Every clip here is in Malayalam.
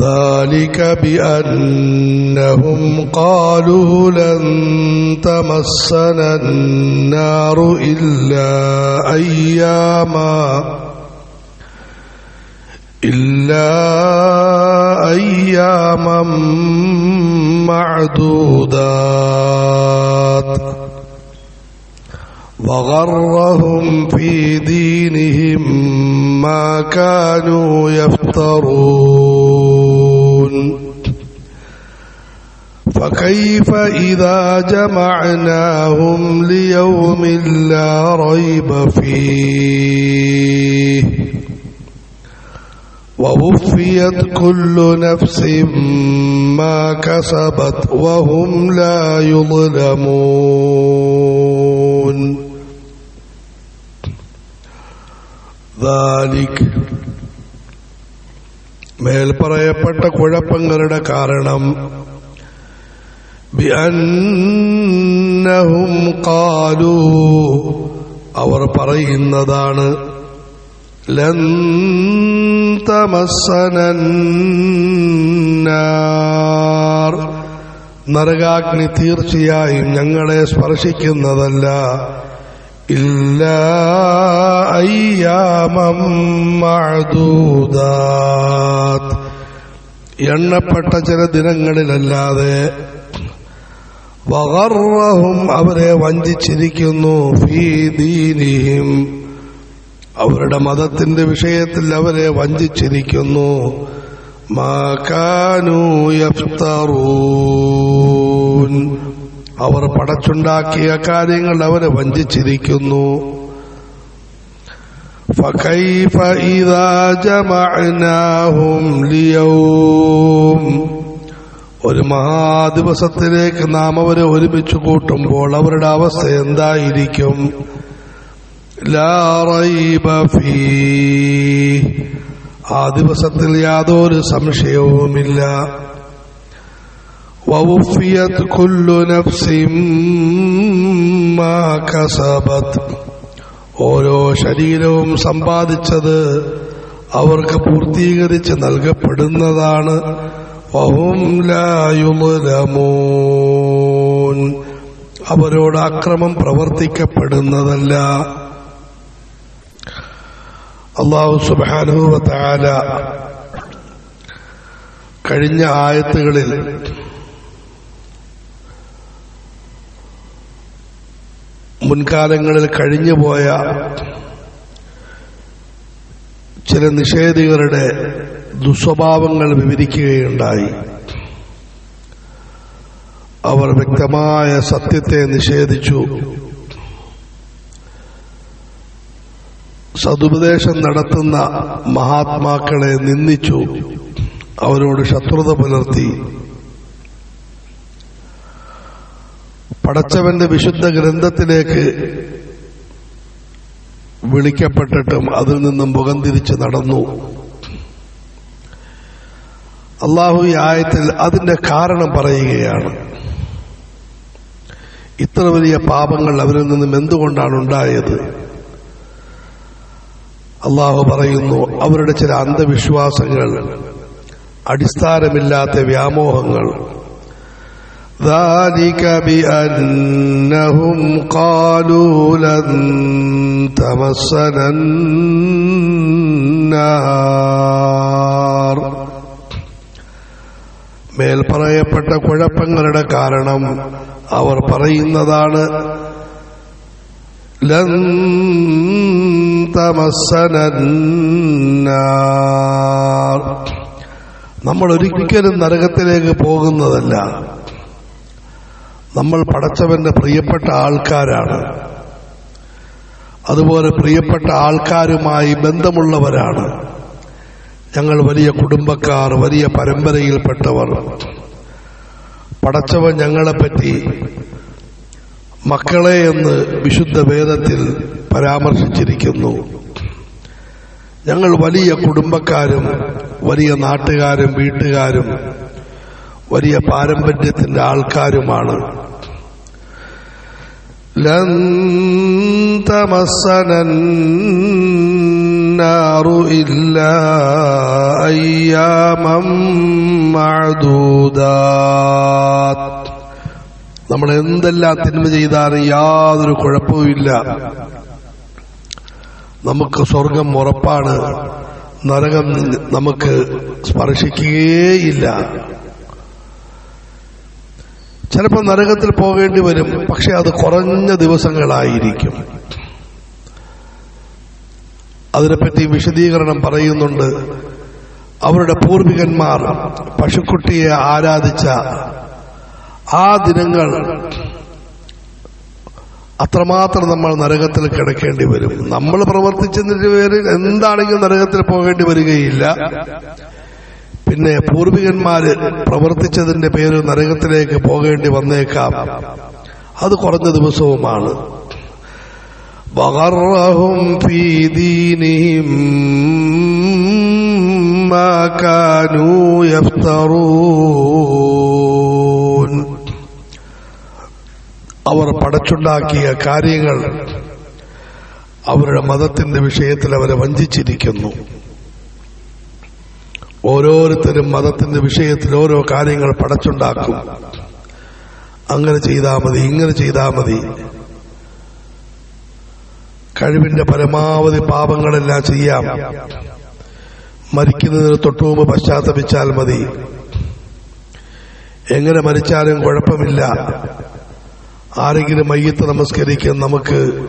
ذلك بأنهم قالوا لن تمسنا النار إلا أياما إلا أياما معدودات وغرهم في دينهم ما كانوا يفترون. فكيف إذا جمعناهم ليوم لا ريب فيه؟ ووفيت كل نفس ما كسبت وهم لا يظلمون. മേൽ പറയപ്പെട്ട കുഴപ്പങ്ങളുടെ കാരണം ബിഅന്നഹും ഖാലൂ. അവർ പറയുന്നതാണ് ലൻ തമസ്സനന്നാർ. നരകാഗ്നി തീർച്ചയായും ഞങ്ങളെ സ്പർശിക്കുന്നതല്ല. ഇല്ല أياما معدودات എണ്ണപ്പെട്ട ചില ദിനങ്ങളിലല്ലാതെ വഗർറഹും അവരെ വഞ്ചിച്ചിരിക്കുന്നു ഫീ ദീനിഹിം. അവരുടെ മതത്തിന്റെ വിഷയത്തിൽ അവരെ വഞ്ചിച്ചിരിക്കുന്നു. യഫ്തറൂൻ. അവർ പടച്ചുണ്ടാക്കിയ കാര്യങ്ങൾ അവരെ വഞ്ചിച്ചിരിക്കുന്നു فكيف إذا جمعناهم ليوم ഒരു മഹാദിവസത്തിലേക്ക് നാം അവരെ ഒരുമിച്ച് കൂട്ടുമ്പോൾ അവരുടെ അവസ്ഥ എന്തായിരിക്കും ലാ റൈബ ഫീ ആ ദിവസത്തിൽ യാതൊരു സംശയവുമില്ല വൗഫിയത് كل نفس ما كسبت. ഓരോ ശരീരവും സമ്പാദിച്ചത് അവർക്ക് പൂർത്തീകരിച്ച് നൽകപ്പെടുന്നതാണ്. അവരോട് അക്രമം പ്രവർത്തിക്കപ്പെടുന്നതല്ല. അള്ളാഹു സുബാനുഭവത്താല കഴിഞ്ഞ ആയത്തുകളിൽ മുൻകാലങ്ങളിൽ കഴിഞ്ഞുപോയ ചില നിഷേധികളുടെ ദുസ്വഭാവങ്ങൾ വിവരിക്കുകയുണ്ടായി. അവർ വ്യക്തമായ സത്യത്തെ നിഷേധിച്ചു. സതുപദേശം നടത്തുന്ന മഹാത്മാക്കളെ നിന്ദിച്ചു. അവരോട് ശത്രുത പുലർത്തി. പടച്ചവന്റെ വിശുദ്ധ ഗ്രന്ഥത്തിലേക്ക് വിളിക്കപ്പെട്ടിട്ടും അതിൽ നിന്നും മുഖം തിരിച്ച് നടന്നു. അള്ളാഹു ഈ ആയത്തിൽ അതിന്റെ കാരണം പറയുകയാണ്. ഇത്ര വലിയ പാപങ്ങൾ അവരിൽ നിന്നും എന്തുകൊണ്ടാണ് ഉണ്ടായത്? അള്ളാഹു പറയുന്നു അവരുടെ ചില അന്ധവിശ്വാസങ്ങൾ അടിസ്ഥാനമില്ലാത്ത വ്യാമോഹങ്ങൾ ذلك بأنهم قالوا لن تمسنا النار മേൽ പറയപ്പെട്ട കുഴപ്പങ്ങളുടെ കാരണം അവർ പറയുന്നതാണ് ലൻ തമസ്സനന്നാർ നമ്മൾ ഒരിക്കലും നരകത്തിലേക്ക് പോകുന്നതല്ല നമ്മൾ പടച്ചവന്റെ പ്രിയപ്പെട്ട ആൾക്കാരാണ്. അതുപോലെ പ്രിയപ്പെട്ട ആൾക്കാരുമായി ബന്ധമുള്ളവരാണ്. ഞങ്ങൾ വലിയ കുടുംബക്കാർ വലിയ പരമ്പരയിൽപ്പെട്ടവർ. പടച്ചവൻ ഞങ്ങളെപ്പറ്റി മക്കളെ എന്ന് വിശുദ്ധ വേദത്തിൽ പരാമർശിച്ചിരിക്കുന്നു. ഞങ്ങൾ വലിയ കുടുംബക്കാരും വലിയ നാട്ടുകാരും വീട്ടുകാരും വലിയ പാരമ്പര്യത്തിന്റെ ആൾക്കാരുമാണ്. ലന്തമസനന്നാറു ഇല്ല അയ്യാമം നമ്മൾ എന്തെല്ലാം തിന്മ ചെയ്താലും യാതൊരു കുഴപ്പവുമില്ല. നമുക്ക് സ്വർഗം ഉറപ്പാണ്. നരകം നമുക്ക് സ്പർശിക്കുകയേയില്ല. ചിലപ്പോൾ നരകത്തിൽ പോകേണ്ടി വരും പക്ഷെ അത് കുറഞ്ഞ ദിവസങ്ങളായിരിക്കും. അതിനെപ്പറ്റി വിശദീകരണം പറയുന്നുണ്ട് അവരുടെ പൂർവികന്മാർ പശുക്കുട്ടിയെ ആരാധിച്ച ആ ദിനങ്ങൾ അത്രമാത്രം നമ്മൾ നരകത്തിൽ കിടക്കേണ്ടി വരും. നമ്മൾ പ്രവർത്തിച്ചതിന്റെ പേരിൽ എന്താണെങ്കിലും നരകത്തിൽ പോകേണ്ടി വരികയില്ല. പിന്നെ പൂർവികന്മാര് പ്രവർത്തിച്ചതിന്റെ പേര് നരകത്തിലേക്ക് പോകേണ്ടി വന്നേക്കാം അത് കുറഞ്ഞ ദിവസവുമാണ് وغرهم في دينهم ما كانوا يفترون അവർ പടച്ചുണ്ടാക്കിയ കാര്യങ്ങൾ അവരുടെ മതത്തിന്റെ വിഷയത്തിൽ അവരെ വഞ്ചിച്ചിരിക്കുന്നു ഓരോരുത്തരും മതത്തിന്റെ വിഷയത്തിൽ ഓരോ കാര്യങ്ങൾ പടച്ചുണ്ടാക്കും. അങ്ങനെ ചെയ്താൽ മതി ഇങ്ങനെ ചെയ്താൽ മതി. കഴിവിന്റെ പരമാവധി പാപങ്ങളെല്ലാം ചെയ്യാം. മരിക്കുന്നതിന് തൊട്ടുമുമ്പ് പശ്ചാത്തപിച്ചാൽ മതി. എങ്ങനെ മരിച്ചാലും കുഴപ്പമില്ല. ആരെങ്കിലും മയ്യത്ത് നമസ്കരിക്കും നമുക്ക്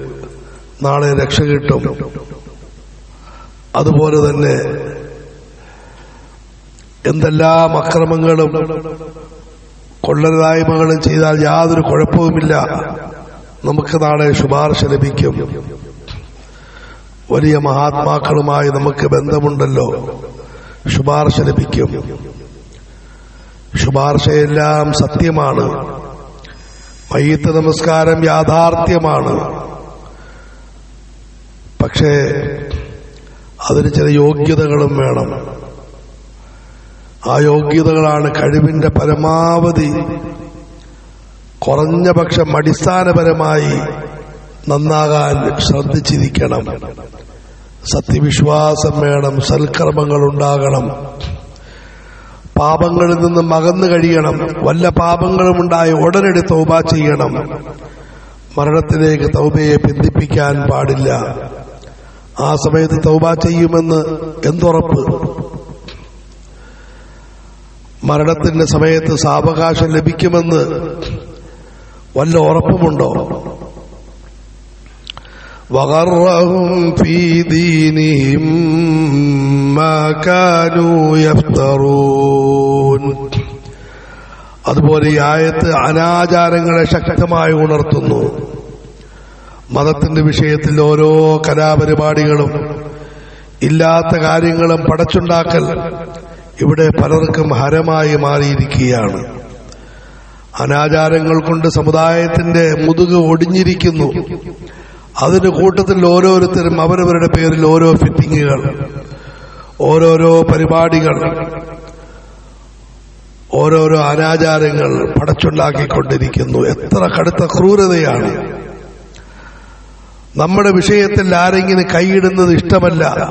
നാളെ രക്ഷ കിട്ടും. അതുപോലെ തന്നെ എന്തെല്ലാം അക്രമങ്ങളും കൊള്ളരുതായ്മകളും ചെയ്താൽ യാതൊരു കുഴപ്പവുമില്ല. നമുക്ക് നാളെ ശുപാർശ ലഭിക്കും. വലിയ മഹാത്മാക്കളുമായി നമുക്ക് ബന്ധമുണ്ടല്ലോ. ശുപാർശ ലഭിക്കും. ശുപാർശയെല്ലാം സത്യമാണ്. മയ്യത്ത് നമസ്കാരം യാഥാർത്ഥ്യമാണ്. പക്ഷേ അതിന് ചില യോഗ്യതകളും വേണം. ആ യോഗ്യതകളാണ് കഴിവിന്റെ പരമാവധി. കുറഞ്ഞ പക്ഷം അടിസ്ഥാനപരമായി നന്നാകാൻ ശ്രദ്ധിച്ചിരിക്കണം. സത്യവിശ്വാസം വേണം സൽക്കർമ്മങ്ങൾ ഉണ്ടാകണം പാപങ്ങളിൽ നിന്ന് മകന്നു കഴിയണം. വല്ല പാപങ്ങളും ഉണ്ടായി ഉടനടി തൗബ ചെയ്യണം. മരണത്തിലേക്ക് തൗബയെ ബന്ധിപ്പിക്കാൻ പാടില്ല. ആ സമയത്ത് തൗബ ചെയ്യുമെന്ന് എന്തുറപ്പ്? മരണത്തിന്റെ സമയത്ത് സാവകാശം ലഭിക്കുമെന്ന് വല്ല ഉറപ്പുമുണ്ടോ وغرهم في دينهم ما كانوا يفترون അതുപോലെ ഈ ആയത്ത് അനാചാരങ്ങളെ ശക്തമായി ഉണർത്തുന്നു മതത്തിന്റെ വിഷയത്തിൽ ഓരോ കലാപരിപാടികളും ഇല്ലാത്ത കാര്യങ്ങളും പടച്ചുണ്ടാക്കൽ ഇവിടെ പലർക്കും ഹരമായി മാറിയിരിക്കുകയാണ്. അനാചാരങ്ങൾ കൊണ്ട് സമുദായത്തിന്റെ മുതുക് ഒടിഞ്ഞിരിക്കുന്നു. അതിന്റെ കൂട്ടത്തിൽ ഓരോരുത്തരും അവരവരുടെ പേരിൽ ഓരോ ഫിറ്റിങ്ങുകൾ ഓരോരോ പരിപാടികൾ ഓരോരോ അനാചാരങ്ങൾ പടച്ചുണ്ടാക്കിക്കൊണ്ടിരിക്കുന്നു. എത്ര കടുത്ത ക്രൂരതയാണ്. നമ്മുടെ വിഷയത്തിൽ ആരെങ്കിലും കൈയിടുന്നത് ഇഷ്ടമല്ല.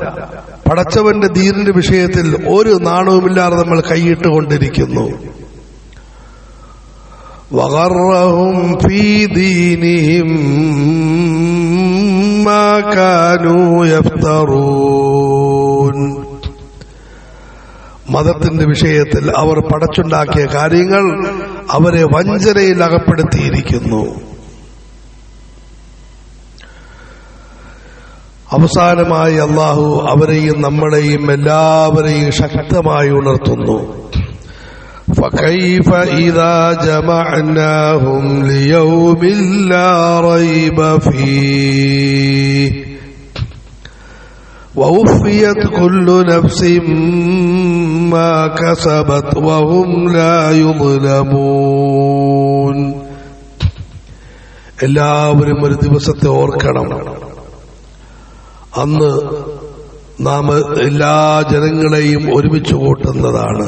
പടച്ചവന്റെ ധീരന്റെ വിഷയത്തിൽ ഒരു നാണവുമില്ലാതെ നമ്മൾ കൈയിട്ടുകൊണ്ടിരിക്കുന്നു وغرهم في دينهم ما كانوا يفترون മതത്തിന്റെ വിഷയത്തിൽ അവർ പടച്ചുണ്ടാക്കിയ കാര്യങ്ങൾ അവരെ വഞ്ചനയിൽ അകപ്പെടുത്തിയിരിക്കുന്നു അവസാനമായി അള്ളാഹു അവരെയും നമ്മളെയും എല്ലാവരെയും ശക്തമായി ഉണർത്തുന്നു فكيف إذا جمعناهم ليوم لا ريب فيه ووفيت كل نفس ما كسبت وهم لا يظلمون എല്ലാവരും ഒരു ദിവസത്തെ ഓർക്കണം അന്ന് നാം എല്ലാ ജനങ്ങളെയും ഒരുമിച്ച് കൂട്ടുന്നതാണ്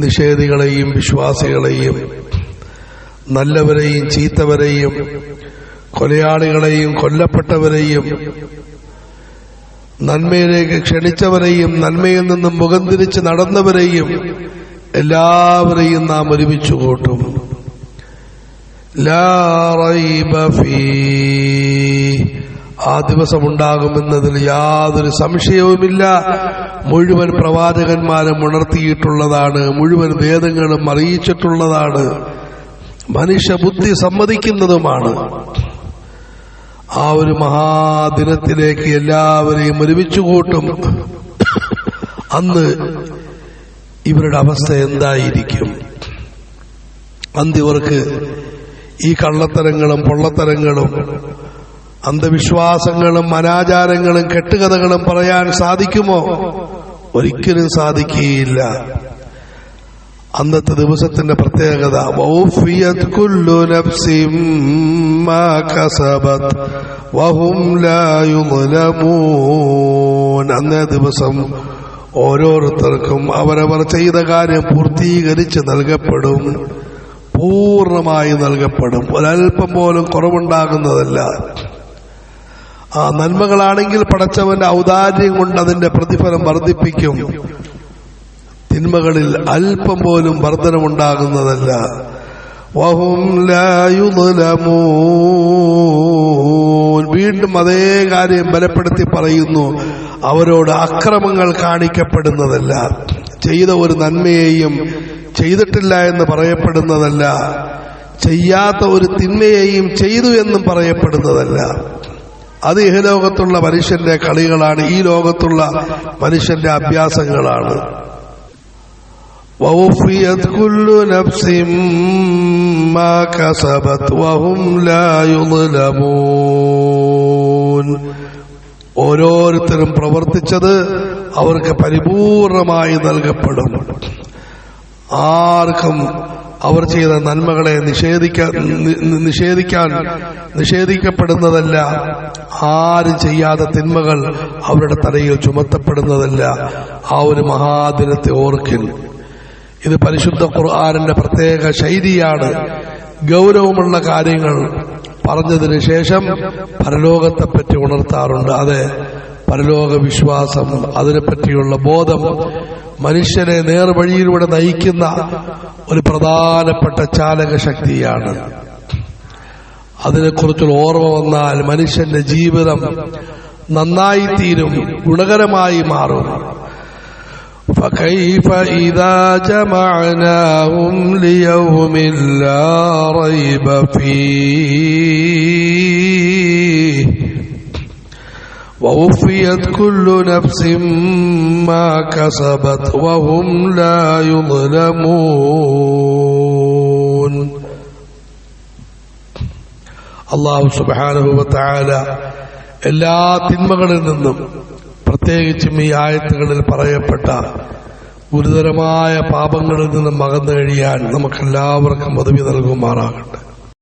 നിഷേധികളെയും വിശ്വാസികളെയും നല്ലവരെയും ചീത്തവരെയും കൊലയാളികളെയും കൊല്ലപ്പെട്ടവരെയും നന്മയിലേക്ക് ക്ഷണിച്ചവരെയും നന്മയിൽ നിന്നും മുഖം തിരിച്ച് നടന്നവരെയും എല്ലാവരെയും നാം ഒരുമിച്ച് കൂട്ടും ലാ റൈബ ഫീ. ആ ദിവസമുണ്ടാകുമെന്നതിൽ യാതൊരു സംശയവുമില്ല. മുഴുവൻ പ്രവാചകന്മാരും ഉണർത്തിയിട്ടുള്ളതാണ് മുഴുവൻ വേദങ്ങളും അറിയിച്ചിട്ടുള്ളതാണ്. മനുഷ്യബുദ്ധി സമ്മതിക്കുന്നതുമാണ്. ആ ഒരു മഹാദിനത്തിലേക്ക് എല്ലാവരെയും ഒരുമിച്ചു കൂട്ടും അന്ന് ഇവരുടെ അവസ്ഥ എന്തായിരിക്കും? അന്തിവർക്ക് ഈ കള്ളത്തരങ്ങളും പൊള്ളത്തരങ്ങളും അന്ധവിശ്വാസങ്ങളും അനാചാരങ്ങളും കെട്ടുകഥകളും പറയാൻ സാധിക്കുമോ? ഒരിക്കലും സാധിക്കുകയില്ല. അന്നത്തെ ദിവസത്തിന്റെ പ്രത്യേകത അന്നേ ദിവസം ഓരോരുത്തർക്കും അവരവർ ചെയ്ത കാര്യം പൂർത്തീകരിച്ച് നൽകപ്പെടും. പൂർണമായി നൽകപ്പെടും. ഒരൽപ്പം പോലും കുറവുണ്ടാകുന്നതല്ല. ആ നന്മകളാണെങ്കിൽ പടച്ചവന്റെ ഔദാര്യം കൊണ്ട് അതിന്റെ പ്രതിഫലം വർദ്ധിപ്പിക്കും. തിന്മകളിൽ അല്പം പോലും വർധനമുണ്ടാകുന്നതല്ല. വീണ്ടും അതേ കാര്യം ബലപ്പെടുത്തി പറയുന്നു. അവരോട് അക്രമങ്ങൾ കാണിക്കപ്പെടുന്നതല്ല. ചെയ്ത ഒരു നന്മയെയും ചെയ്തിട്ടില്ല എന്ന് പറയപ്പെടുന്നതല്ല. ചെയ്യാത്ത ഒരു തിന്മയെയും ചെയ്തു എന്നും പറയപ്പെടുന്നതല്ല. അത് ലോകത്തുള്ള മനുഷ്യന്റെ കളികളാണ് ഈ ലോകത്തുള്ള മനുഷ്യന്റെ അഭ്യാസങ്ങളാണ്. ഓരോരുത്തരും പ്രവർത്തിച്ചത് അവർക്ക് പരിപൂർണമായി നൽകപ്പെടും. ആർക്കും അവർ ചെയ്ത നന്മകളെ നിഷേധിക്കാൻ നിഷേധിക്കാൻ നിഷേധിക്കപ്പെടുന്നതല്ല. ആരും ചെയ്യാത്ത തിന്മകൾ അവരുടെ തലയിൽ ചുമത്തപ്പെടുന്നതല്ല. ആ ഒരു മഹാദിനത്തെ ഓർക്കിൽ ഇത് പരിശുദ്ധ ഖുർആാനിന്റെ പ്രത്യേക ശൈലിയാണ്. ഗൗരവമുള്ള കാര്യങ്ങൾ പറഞ്ഞതിന് ശേഷം പരലോകത്തെപ്പറ്റി ഉണർത്താറുണ്ട്. അതെ പരലോക വിശ്വാസം അതിനെപ്പറ്റിയുള്ള ബോധം മനുഷ്യനെ നേർവഴിയിലൂടെ നയിക്കുന്ന ഒരു പ്രധാനപ്പെട്ട ചാലക ശക്തിയാണ് അതിനെക്കുറിച്ചുള്ള ഓർമ്മ വന്നാൽ മനുഷ്യന്റെ ജീവിതം നന്നായിത്തീരും ഗുണകരമായി മാറും فكيف إذا جمعناهم ليوم لا ريب فيه ووفيت كل نفس ما كسبت وهم لا يظلمون അള്ളാഹു സുബാനുഭവത്തായ എല്ലാ തിന്മകളിൽ നിന്നും പ്രത്യേകിച്ചും ഈ ആയത്തുകളിൽ പറയപ്പെട്ട ഗുരുതരമായ പാപങ്ങളിൽ നിന്നും അകന്നു കഴിയാൻ നമുക്കെല്ലാവർക്കും പദവി നൽകുമാറാകട്ടെ